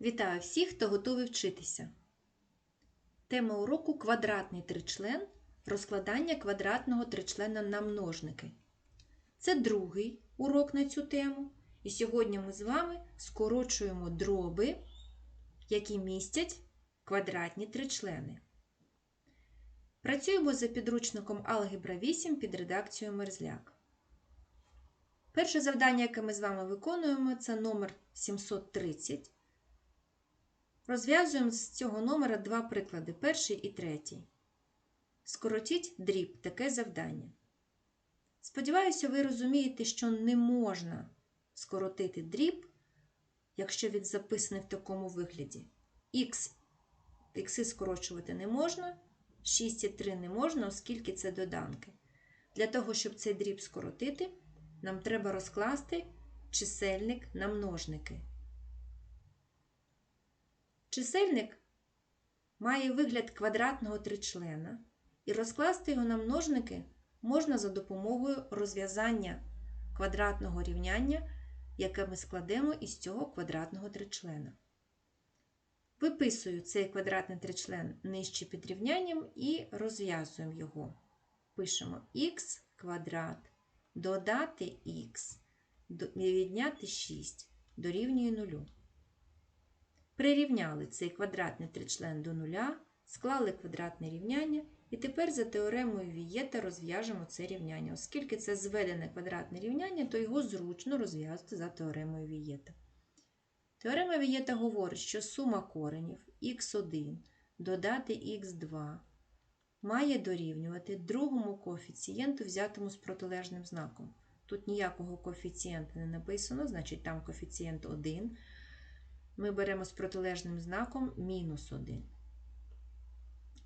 Вітаю всіх, хто готовий вчитися. Тема уроку квадратний тричлен. Розкладання квадратного тричлена на множники. Це другий урок на цю тему. І сьогодні ми з вами скорочуємо дроби, які містять квадратні тричлени. Працюємо за підручником Алгебра 8 під редакцією Мерзляк. Перше завдання, яке ми з вами виконуємо, це номер 730. Розв'язуємо з цього номера два приклади: перший і третій. Скоротіть дріб таке завдання. Сподіваюся, ви розумієте, що не можна скоротити дріб, якщо він записаний в такому вигляді. Х, ікси скорочувати не можна, 6 і 3 не можна, оскільки це доданки. Для того, щоб цей дріб скоротити, нам треба розкласти чисельник на множники. Чисельник має вигляд квадратного тричлена, і розкласти його на множники можна за допомогою розв'язання квадратного рівняння, яке ми складемо із цього квадратного тричлена. Виписую цей квадратний тричлен нижче під рівнянням і розв'язуємо його. Пишемо х квадрат, додати х, відняти 6 дорівнює 0. Прирівняли цей квадратний тричлен до нуля, склали квадратне рівняння, і тепер за теоремою Вієта розв'яжемо це рівняння. Оскільки це зведене квадратне рівняння, то його зручно розв'язати за теоремою Вієта. Теорема Вієта говорить, що сума коренів х1 додати х2 має дорівнювати другому коефіцієнту, взятому з протилежним знаком. Тут ніякого коефіцієнта не написано, значить там коефіцієнт 1 ми беремо з протилежним знаком мінус 1.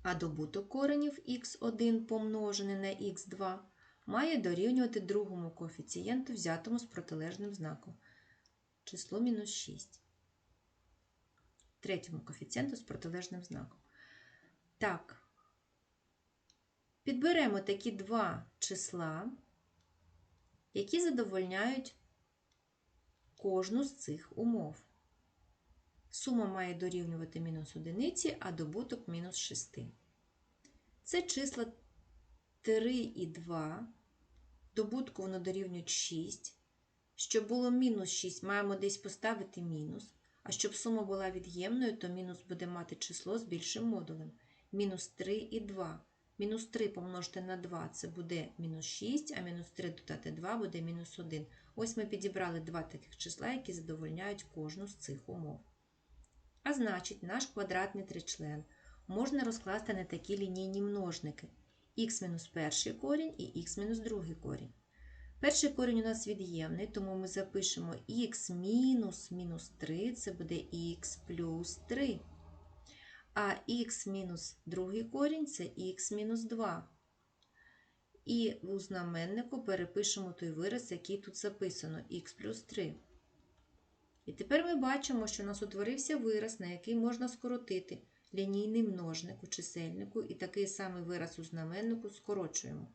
А добуток коренів х1 помножене на х2 має дорівнювати другому коефіцієнту, взятому з протилежним знаком. Число мінус 6. Третьому коефіцієнту з протилежним знаком. Так, підберемо такі два числа, які задовольняють кожну з цих умов. Сума має дорівнювати мінус одиниці, а добуток мінус 6. Це числа 3 і 2. Добутку воно дорівнюють 6. Щоб було мінус 6, маємо десь поставити мінус. А щоб сума була від'ємною, то мінус буде мати число з більшим модулем. Мінус 3 і 2. Мінус 3 помножити на 2 це буде мінус 6, а мінус 3 додати 2 буде мінус 1. Ось ми підібрали два таких числа, які задовольняють кожну з цих умов. А значить, наш квадратний тричлен можна розкласти на такі лінійні множники х-1 корінь і х-2 корінь. Перший корінь у нас від'ємний, тому ми запишемо х мінус мінус 3, це буде х плюс 3. А х мінус другий корінь це х мінус 2. І у знаменнику перепишемо той вираз, який тут записано х плюс 3. І тепер ми бачимо, що у нас утворився вираз, на який можна скоротити лінійний множник у чисельнику, і такий самий вираз у знаменнику скорочуємо.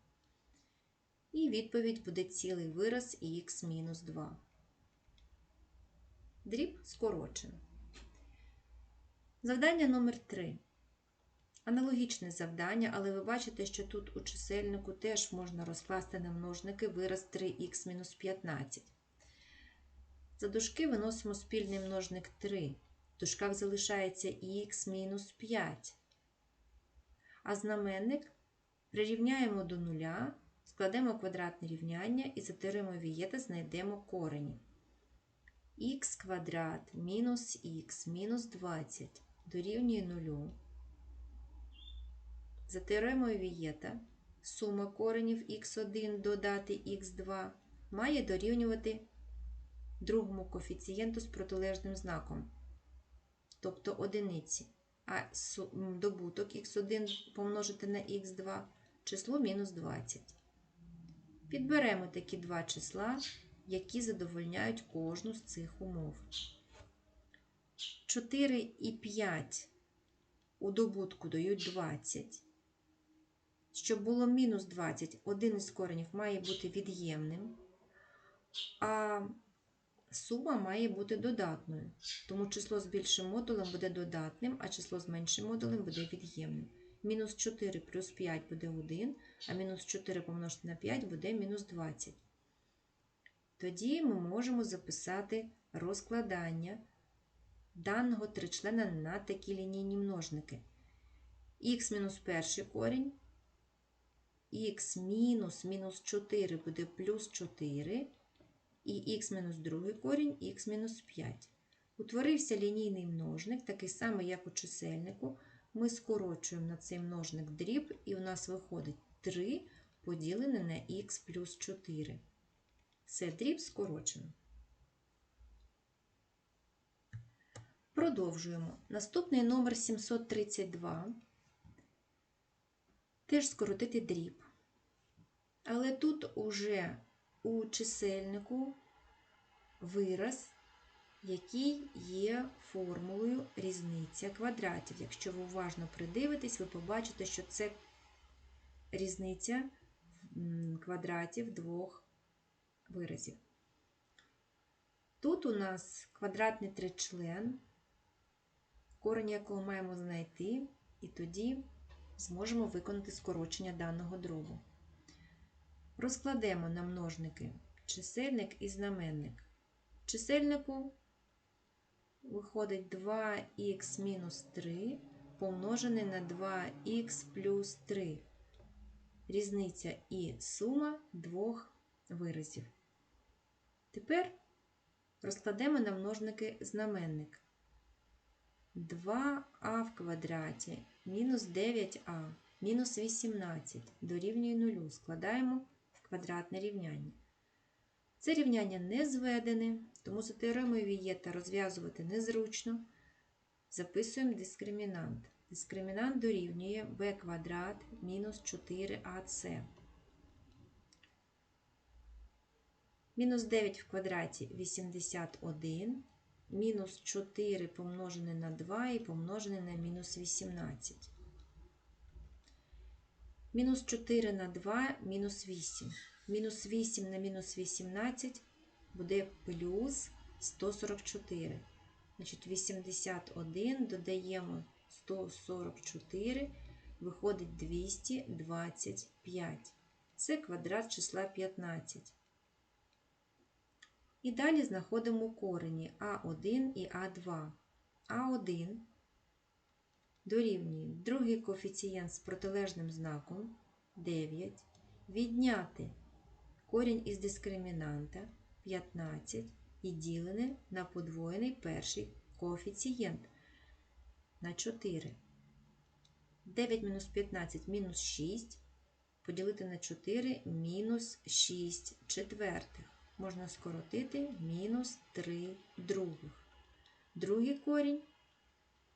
І відповідь буде цілий вираз х-2. Дріб скорочено. Завдання номер 3. Аналогічне завдання, але ви бачите, що тут у чисельнику теж можна розкласти на множники вираз 3х-15. За дужки виносимо спільний множник 3. В дужках залишається х мінус 5. А знаменник прирівняємо до нуля, складемо квадратне рівняння і за теоремою Вієта знайдемо корені. х квадрат мінус х мінус 20 дорівнює 0. За теоремою Вієта сума коренів х1 додати х2 має дорівнювати другому коефіцієнту з протилежним знаком, тобто одиниці, а добуток х1 помножити на х2 число мінус 20. Підберемо такі два числа, які задовольняють кожну з цих умов. 4 і 5 у добутку дають 20. Щоб було мінус 20, один із коренів має бути від'ємним. А сума має бути додатною. Тому число з більшим модулем буде додатним, а число з меншим модулем буде від'ємним. Мінус 4 плюс 5 буде 1, а мінус 4 помножити на 5 буде мінус 20. Тоді ми можемо записати розкладання даного тричлена на такі лінійні множники. х мінус перший корінь, х мінус мінус 4 буде плюс 4, і х мінус другий корінь, х мінус 5. Утворився лінійний множник, такий самий, як у чисельнику. Ми скорочуємо на цей множник дріб, і у нас виходить 3 поділене на х плюс 4. Це дріб скорочено. Продовжуємо. Наступний номер 732. Теж скоротити дріб. Але тут уже у чисельнику вираз, який є формулою різниця квадратів. Якщо ви уважно придивитесь, ви побачите, що це різниця квадратів двох виразів. Тут у нас квадратний тричлен, корень якого маємо знайти, і тоді зможемо виконати скорочення даного дробу. Розкладемо на множники чисельник і знаменник. Чисельнику виходить 2х мінус 3 помножене на 2х плюс 3. Різниця і сума двох виразів. Тепер розкладемо на множники знаменник. 2а в квадраті мінус 9а мінус 18 дорівнює 0. Складаємо квадратне рівняння. Це рівняння не зведене, тому за теоремою Вієта розв'язувати незручно. Записуємо дискримінант. Дискримінант дорівнює b квадрат мінус 4ac. Мінус 9 в квадраті 81, мінус 4 помножене на 2 і помножене на мінус 18. Мінус 4 на 2 мінус 8. Мінус 8 на мінус 18 буде плюс 144. Значить, 81 додаємо 144, виходить 225. Це квадрат числа 15. І далі знаходимо корені А1 і А2. А1 дорівнює другий коефіцієнт з протилежним знаком 9. Відняти корінь із дискримінанта 15 і ділене на подвоєний перший коефіцієнт на 4. 9 мінус 15 мінус 6. Поділити на 4 мінус 6 четвертих. Можна скоротити мінус 3 других. Другий корінь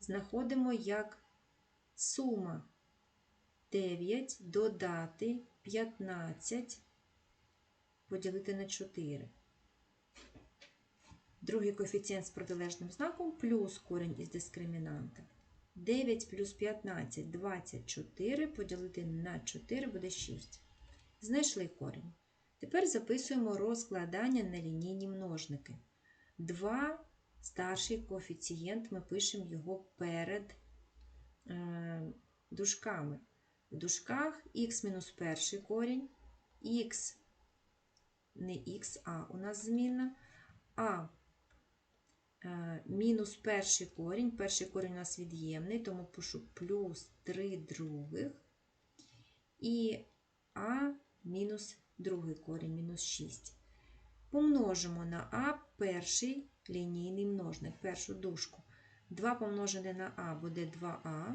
знаходимо як сума 9 додати 15 поділити на 4. Другий коефіцієнт з протилежним знаком плюс корінь із дискримінанта. 9 плюс 15 24 поділити на 4 буде 6. Знайшли корінь. Тепер записуємо розкладання на лінійні множники. 2 старший коефіцієнт, ми пишемо його перед дужками. В дужках х мінус перший корінь, х не х, а у нас змінна, а е, мінус перший корінь, перший корінь у нас від'ємний, тому пишу плюс 3 других, і а мінус другий корінь, мінус 6. Помножимо на а перший лінійний множник, першу дужку. 2 помножене на а буде 2а.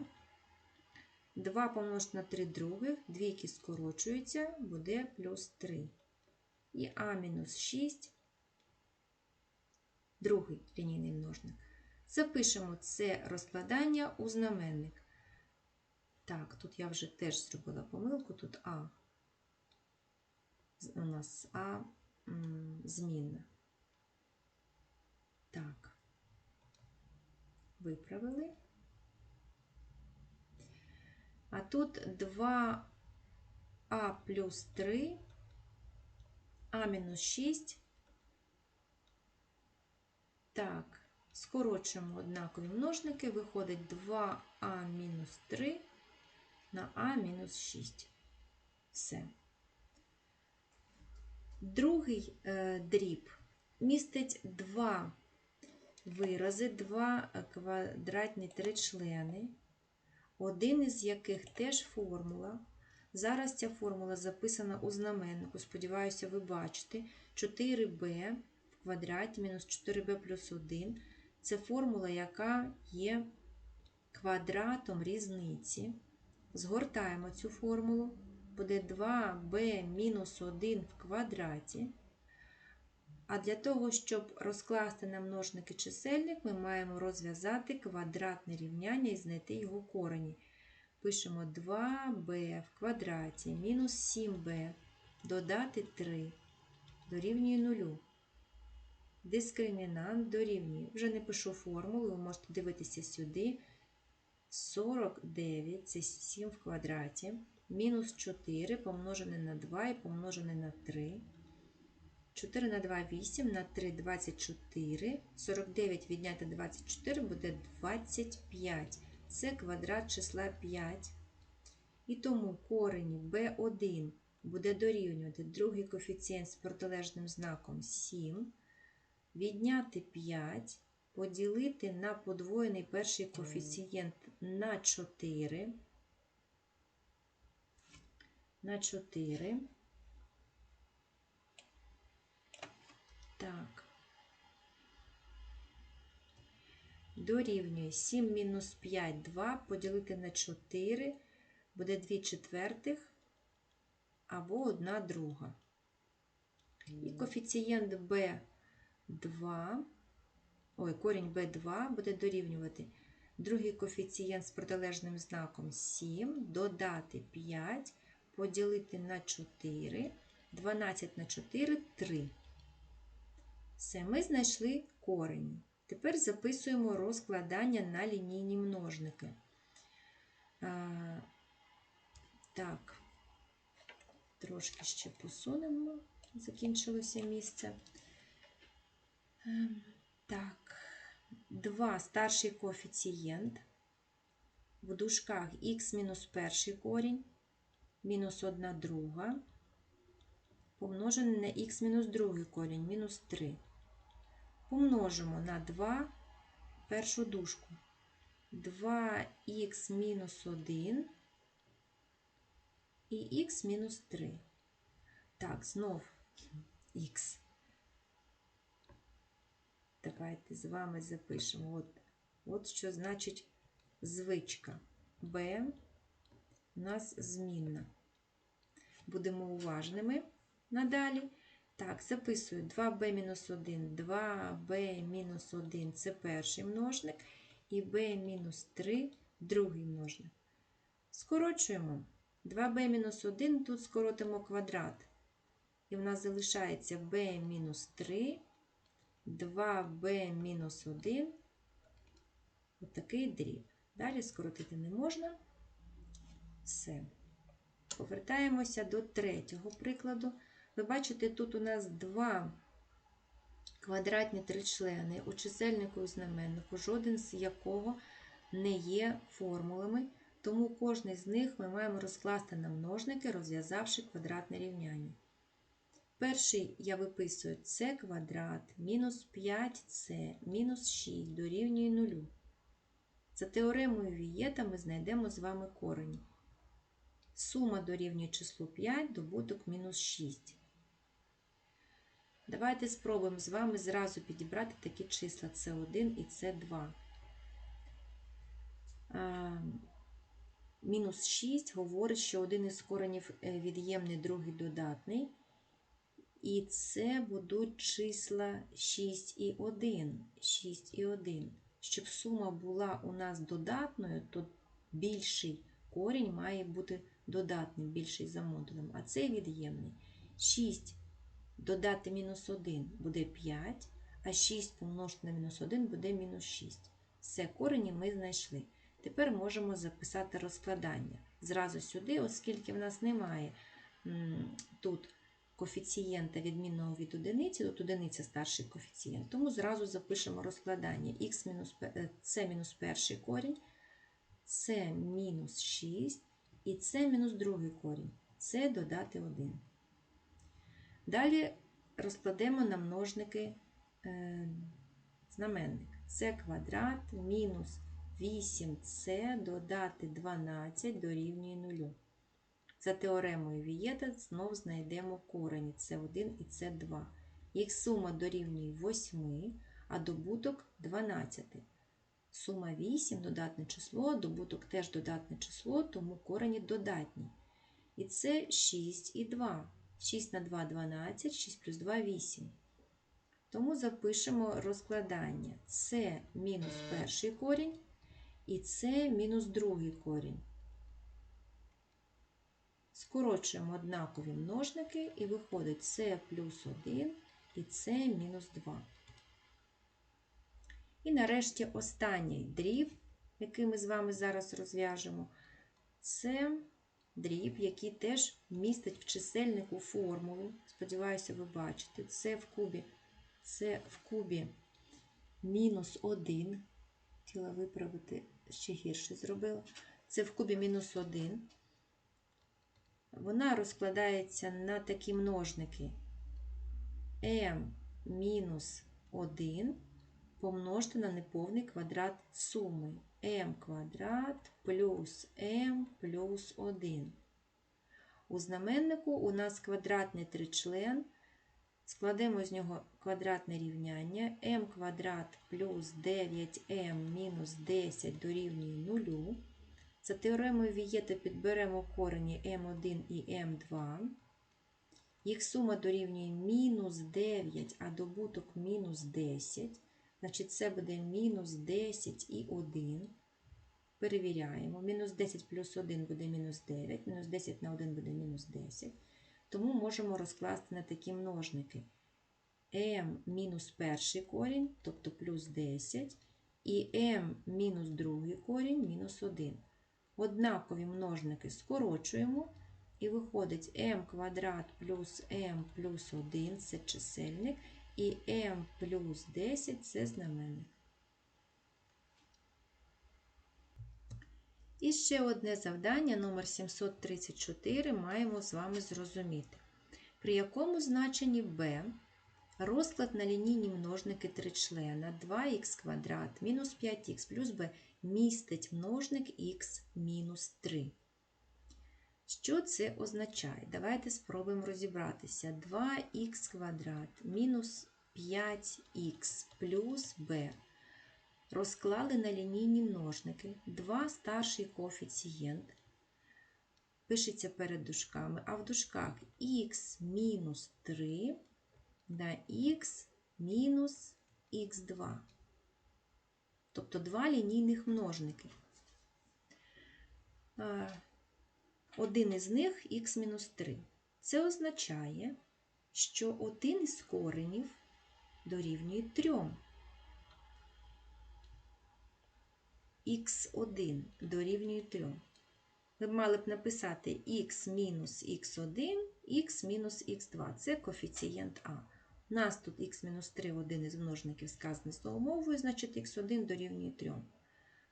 2 помножити на 3 других, двійки скорочуються, буде плюс 3 і а мінус 6, другий лінійний множник. Запишемо це розкладання у знаменник. Так, тут я вже теж зробила помилку, тут А. У нас А змінна. Так, виправили. А тут 2А плюс 3 а мінус 6 Так, скорочуємо однакові множники, виходить 2а мінус 3 на а мінус 6. Все. Другий е, дріб містить два вирази, два е, квадратні тричлени, один із яких теж формула. Зараз ця формула записана у знаменнику. Сподіваюся, ви бачите. 4b в квадраті мінус 4b плюс 1. Це формула, яка є квадратом різниці. Згортаємо цю формулу. Буде 2b мінус 1 в квадраті. А для того, щоб розкласти на множники чисельник, ми маємо розв'язати квадратне рівняння і знайти його корені. Пишемо 2b в квадраті мінус 7b додати 3 дорівнює 0. Дискримінант дорівнює. Вже не пишу формулу, ви можете дивитися сюди. 49 це 7 в квадраті. Мінус 4 помножене на 2 і помножене на 3. 4 на 2 8, на 3 24. 49 відняти 24 буде 25. Це квадрат числа 5. І тому корені b1 буде дорівнювати другий коефіцієнт з протилежним знаком 7. Відняти 5, поділити на подвоєний перший коефіцієнт на 4. На 4. Так. Дорівнює 7 мінус 5, 2 поділити на 4 буде 2 четвертих або 1 друга. І коефіцієнт b2, ой, корінь b2 буде дорівнювати другий коефіцієнт з протилежним знаком 7, додати 5, поділити на 4, 12 на 4 3. Все, ми знайшли корені. Тепер записуємо розкладання на лінійні множники. А, так, трошки ще посунемо, закінчилося місце. Ем, Так, 2 старший коефіцієнт. В дужках х мінус перший корінь, мінус 1 друга, помножене на х мінус другий корінь, мінус 3 помножимо на 2 першу дужку. 2х мінус 1 і х мінус 3. Так, знов х. Давайте з вами запишемо. От, от що значить звичка. b у нас змінна. Будемо уважними надалі. Так, записую 2b-1, 2b-1 це перший множник, і b-3 другий множник. Скорочуємо 2b-1, тут скоротимо квадрат. І в нас залишається b-3, 2b-1, отакий дріб. Далі скоротити не можна. Все. Повертаємося до третього прикладу. Ви бачите, тут у нас два квадратні тричлени у чисельнику і знаменнику, жоден з якого не є формулами, тому кожний з них ми маємо розкласти на множники, розв'язавши квадратне рівняння. Перший я виписую c квадрат мінус 5c мінус 6 дорівнює 0. За теоремою Вієта ми знайдемо з вами корені. Сума дорівнює числу 5, добуток мінус 6. Давайте спробуємо з вами зразу підібрати такі числа С1 і С2. Мінус 6 говорить, що один із коренів е, від'ємний, другий додатний. І це будуть числа 6 і 1. 6 і 1. Щоб сума була у нас додатною, то більший корінь має бути додатним, більший за модулем, а це від'ємний. 6 додати мінус 1 буде 5, а 6 помножити на мінус 1 буде мінус 6. Все, корені ми знайшли. Тепер можемо записати розкладання. Зразу сюди, оскільки в нас немає тут коефіцієнта відмінного від одиниці, тут одиниця старший коефіцієнт. Тому зразу запишемо розкладання мінус, е, це мінус перший корінь, це мінус 6 і це мінус другий корінь. Це додати 1. Далі розкладемо на множники е, знаменник. Це квадрат мінус 8c додати 12 дорівнює 0. За теоремою Вієта знов знайдемо корені С1 і С2. Їх сума дорівнює 8, а добуток 12. Сума 8 додатне число, добуток теж додатне число, тому корені додатні. І це 6 і 2. 6 на 2 12, 6 плюс 2 8. Тому запишемо розкладання. Це мінус перший корінь і це мінус другий корінь. Скорочуємо однакові множники і виходить це плюс 1 і це мінус 2. І нарешті останній дріб, який ми з вами зараз розв'яжемо, це дріб, який теж містить в чисельнику формулу. Сподіваюся, ви бачите. Це в кубі, це в кубі мінус 1. Хотіла виправити, ще гірше зробила. Це в кубі мінус 1. Вона розкладається на такі множники m мінус 1 помножити на неповний квадрат суми m квадрат плюс m плюс 1. У знаменнику у нас квадратний тричлен. Складемо з нього квадратне рівняння m квадрат плюс 9m мінус 10 дорівнює 0. За теоремою Вієта підберемо корені m1 і m2. Їх сума дорівнює мінус 9, а добуток мінус 10. Значить, це буде мінус 10 і 1. Перевіряємо. Мінус 10 плюс 1 буде мінус 9, мінус 10 на 1 буде мінус 10. Тому можемо розкласти на такі множники m мінус перший корінь, тобто плюс 10, і m мінус другий корінь мінус 1. Однакові множники скорочуємо, і виходить m квадрат плюс m плюс 1 це чисельник, і m плюс 10 це знаменник. І ще одне завдання номер 734 маємо з вами зрозуміти. При якому значенні b розклад на лінійні множники тричлена 2х квадрат мінус 5х плюс b містить множник х мінус 3. Що це означає? Давайте спробуємо розібратися. 2х квадрат мінус 5х плюс b розклали на лінійні множники 2 старший коефіцієнт. Пишеться перед дужками, а в дужках х мінус 3 на х мінус х2. Тобто два лінійних множники. Один із них х-3. Це означає, що один із коренів дорівнює 3. х1 дорівнює 3. Ви мали б написати х мінус х1, х мінус х2. Це коефіцієнт А. У нас тут х-3 один із множників сказаний з умовою, значить х1 дорівнює 3.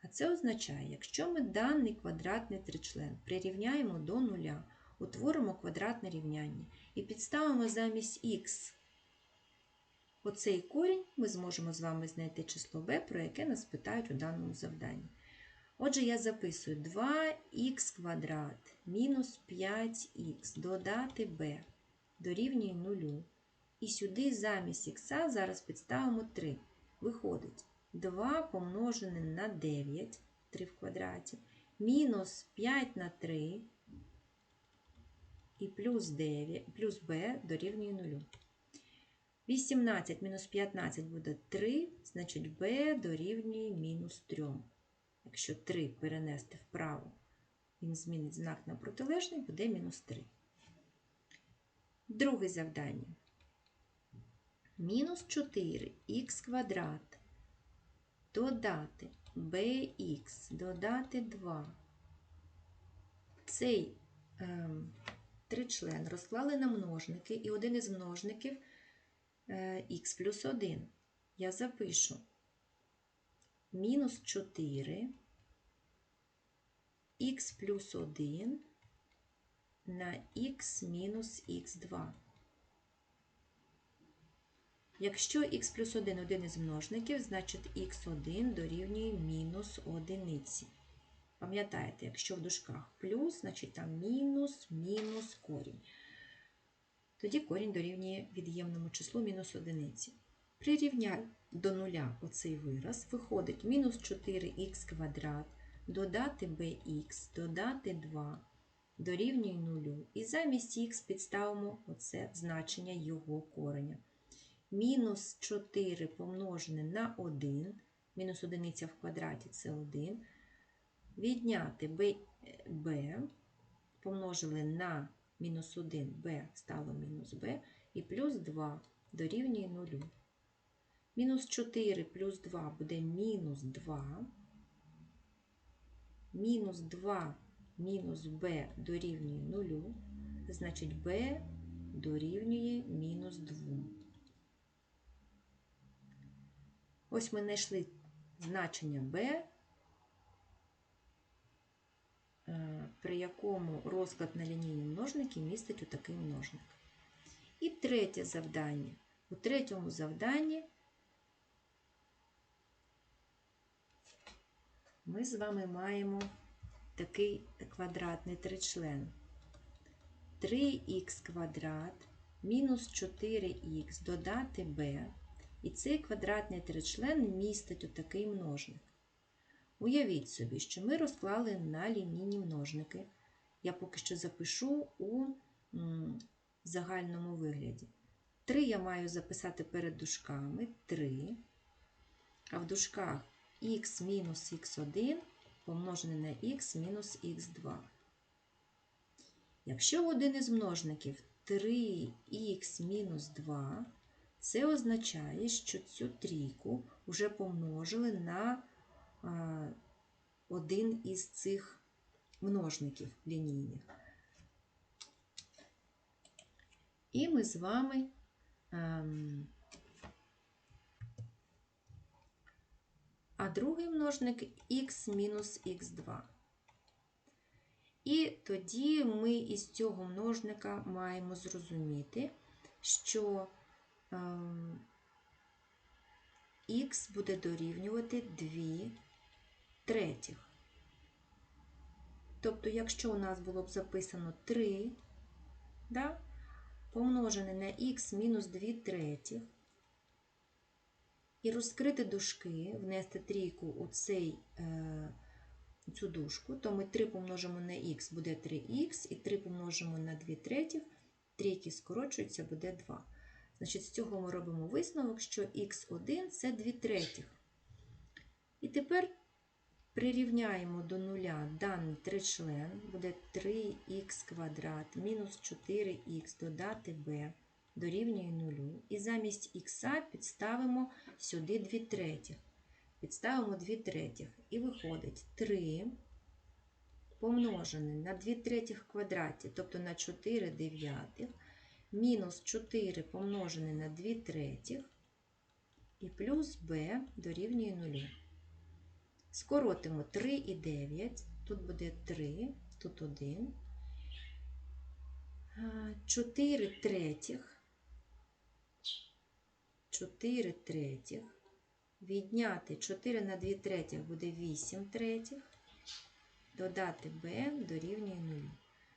А це означає, якщо ми даний квадратний тричлен прирівняємо до нуля, утворимо квадратне рівняння і підставимо замість х оцей корінь, ми зможемо з вами знайти число b, про яке нас питають у даному завданні. Отже, я записую 2х квадрат мінус 5х додати b дорівнює 0. І сюди замість х зараз підставимо 3. Виходить 2 помножене на 9, 3 в квадраті, мінус 5 на 3 і плюс 9, плюс b дорівнює 0. 18 мінус 15 буде 3, значить b дорівнює мінус 3. Якщо 3 перенести вправо, він змінить знак на протилежний, буде мінус 3. Друге завдання. Мінус 4х квадрат додати bx, додати 2. Цей ем, тричлен розклали на множники, і один із множників х плюс 1. Я запишу мінус 4 х плюс 1 на х мінус х2. Якщо х плюс 1 один із множників, значить х1 дорівнює мінус одиниці. Пам'ятаєте, якщо в дужках плюс, значить там мінус, мінус корінь. Тоді корінь дорівнює від'ємному числу мінус одиниці. Прирівняй до нуля оцей вираз, виходить мінус 4х квадрат, додати bx, додати 2, дорівнює нулю. І замість х підставимо оце значення його кореня. Мінус 4 помножене на 1, мінус одиниця в квадраті це 1, відняти b, b помножили на мінус 1, b стало мінус b, і плюс 2 дорівнює 0. Мінус 4 плюс 2 буде мінус 2. Мінус 2 мінус b дорівнює 0, значить b дорівнює мінус 2. Ось ми знайшли значення b, при якому розклад на лінійні множники містить отакий множник. І третє завдання. У третьому завданні ми з вами маємо такий квадратний тричлен. 3х квадрат мінус 4х додати b. І цей квадратний тричлен містить отакий множник. Уявіть собі, що ми розклали на лінійні множники. Я поки що запишу у загальному вигляді. 3 я маю записати перед дужками 3, а в дужках х мінус х1 помножене на х мінус х2. Якщо один із множників 3х мінус 2, це означає, що цю трійку вже помножили на один із цих множників лінійних. І ми з вами ем, а другий множник х мінус х2. І тоді ми із цього множника маємо зрозуміти, що ем, х буде дорівнювати 2 третіх. Тобто, якщо у нас було б записано 3, да, помножене на х мінус 2 третіх, і розкрити дужки, внести трійку у цей, е, цю дужку, то ми 3 помножимо на х буде 3х, і 3 помножимо на 2 третіх, трійки скорочуються, буде 2. Значить, з цього ми робимо висновок, що х1 це 2 третіх. І тепер прирівняємо до нуля даний тричлен, буде 3х квадрат мінус 4х додати b дорівнює 0. І замість х підставимо сюди 2 третіх. Підставимо 2 третіх. І виходить 3 помножене на 2 третіх квадраті, тобто на 4 дев'ятих, мінус 4 помножене на 2 третіх, і плюс b дорівнює 0. Скоротимо 3 і 9, тут буде 3, тут 1. 4 третіх 4 третіх. Відняти 4 на 2 третіх буде 8 третіх. Додати b дорівнює 0.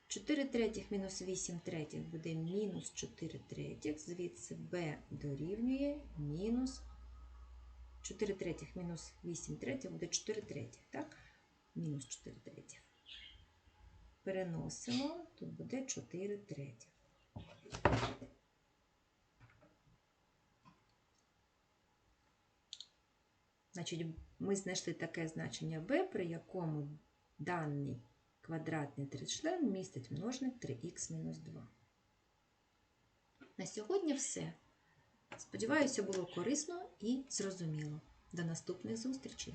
4 третіх мінус 8 третіх буде мінус 4 третіх. Звідси b дорівнює мінус 4 третіх мінус 8 третіх буде 4 третіх. Так? Мінус 4 третіх. Переносимо, тут буде 4 третіх. Значить, ми знайшли таке значення b, при якому даний квадратний тричлен містить множник 3х-2. На сьогодні все. Сподіваюся, було корисно і зрозуміло. До наступних зустрічей!